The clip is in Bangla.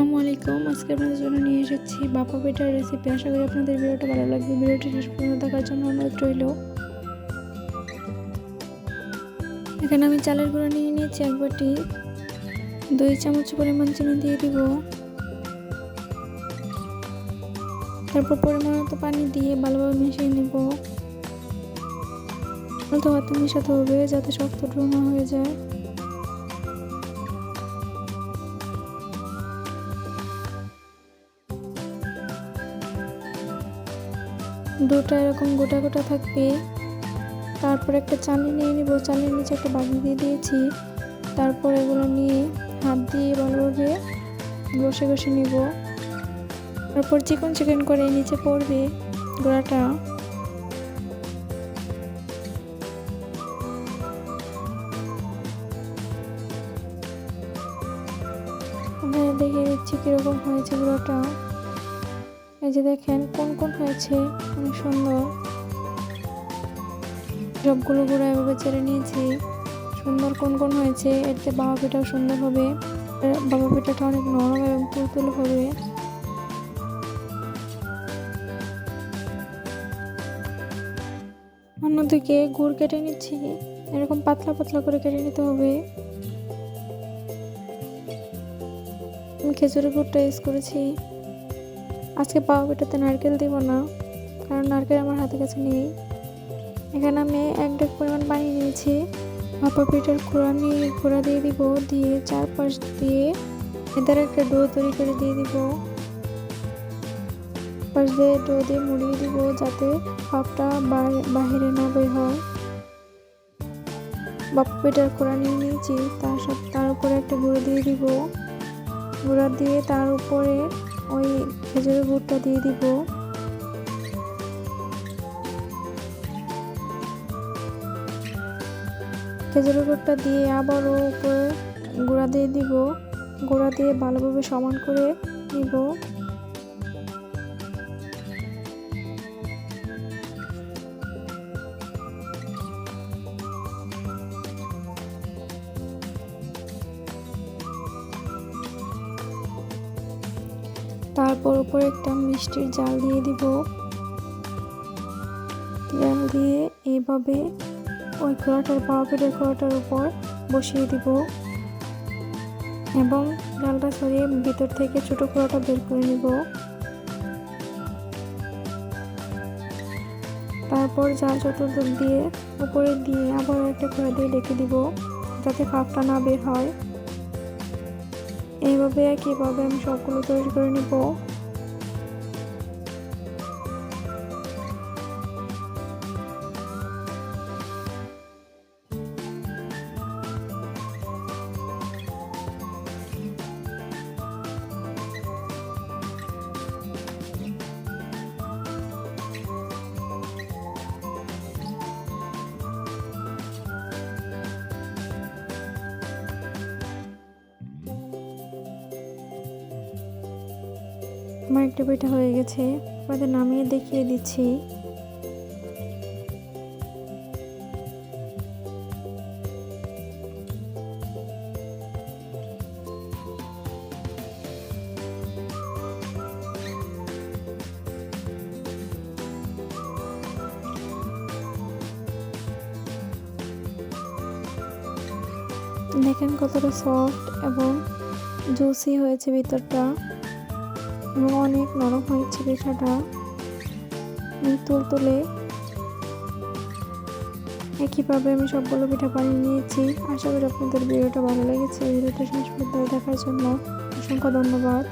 আসসালামু আলাইকুম। আজকে আপনাদের জন্য নিয়ে এসেছি বাপা পিঠার রেসিপি আশা করি আপনাদের ভিডিওটা ভালো লাগবে। ভিডিওটি শেষ পর্যন্ত দেখার জন্য অনুরোধ রইল। এখানে আমি চালের গুঁড়ো নিয়ে নিয়েছি এক বাটি। দুই চামচ পরিমাণ চিনি দিয়ে দিব। তারপর পরিমাণ মতো পানি দিয়ে ভালোভাবে মিশিয়ে নেব। তো হাতে মেশাতে হবে যাতে শক্ত না হয়ে যায়। দুটো এরকম গোটা গোটা থাকবে। তারপর একটা চালি নিয়ে নিব। চালির নিচে একটা বাগি দিয়ে দিয়েছি। তারপর এগুলো নিয়ে হাত দিয়ে ভালোভাবে বসে বসে নিব। তারপর চিকন চিকন করে নিচে পড়বে গোড়াটা। দেখে দিচ্ছি কীরকম হয়েছে গুঁড়োটা। এই যে দেখেন কোন কোন হয়েছে? অনেক সুন্দর। সবগুলো গুঁড়ো এভাবে চেড়ে নিয়েছি। সুন্দর কোন কোন হয়েছে? এতে বাবা পিঠাও সুন্দর হবে। বাবা পিঠাটা অনেক নরম এবং তুলতুল হবে। অন্যদিকে গুড় কেটে নিচ্ছি। এরকম পাতলা পাতলা করে কেটে নিতে হবে। আমি খেজুরের গুড়টা ইউজ করেছি। আজকে পাওয়া পিঠাতে নারকেল দিব না, কারণ নারকেল আমার হাতে কাছে নেই। এখানে আমি এক ডেক পরিমাণ পানি নিয়েছি ভাপা পিঠার খোড়া নিয়ে খোড়া দিয়ে দিব, দিয়ে চারপাশ দিয়ে এদের একটা ডো তৈরি করে দিয়ে দিব। পাশ দিয়ে ডো দিয়ে মুড়িয়ে দিব যাতে ভাপটা বাহিরে না বের হয়। বাপা পিঠার খোড়া নিয়ে নিয়েছি, তার সাথে, তার উপরে একটা গুঁড়ো দিয়ে দিব। গুঁড়া দিয়ে তার উপরে ওই খেজুরের গুড়টা দিয়ে দিব। খেজুরের গুড়টা দিয়ে আবারও উপরে গুঁড়া দিয়ে দিব। গুঁড়া দিয়ে ভালোভাবে সমান করে নিব। তারপর উপরে একটা মিষ্টির জাল দিয়ে দিব। জাল দিয়ে এইভাবে ওই খোড়াটার পাওয়া পিঠের খোড়াটার উপর বসিয়ে দিব। এবং জালটা সরিয়ে ভিতর থেকে ছোট খোড়াটা বের করে নিব। তারপর জাল চতুর্দিক দিয়ে উপরে দিয়ে আবার একটা খোড়া দিয়ে ডেকে দিব, যাতে ভাবটা না বের হয়। এইভাবে একইভাবে আমি সবগুলো তৈরি করে নিব। আমার একটা পিঠা হয়ে গেছে। আপনাদের নামিয়ে দেখিয়ে দিচ্ছি। দেখেন কতটা সফট এবং জুসি হয়েছে ভিতরটা। এবং অনেক নরম হয়েছে পিঠাটা তুল তুলে একইভাবে আমি সবগুলো পিঠা বানিয়ে নিয়েছি। আশা করি আপনাদের ভিডিওটা ভালো লেগেছে। ভিডিওটা শেষ পর্যন্ত দেখার জন্য অসংখ্য ধন্যবাদ।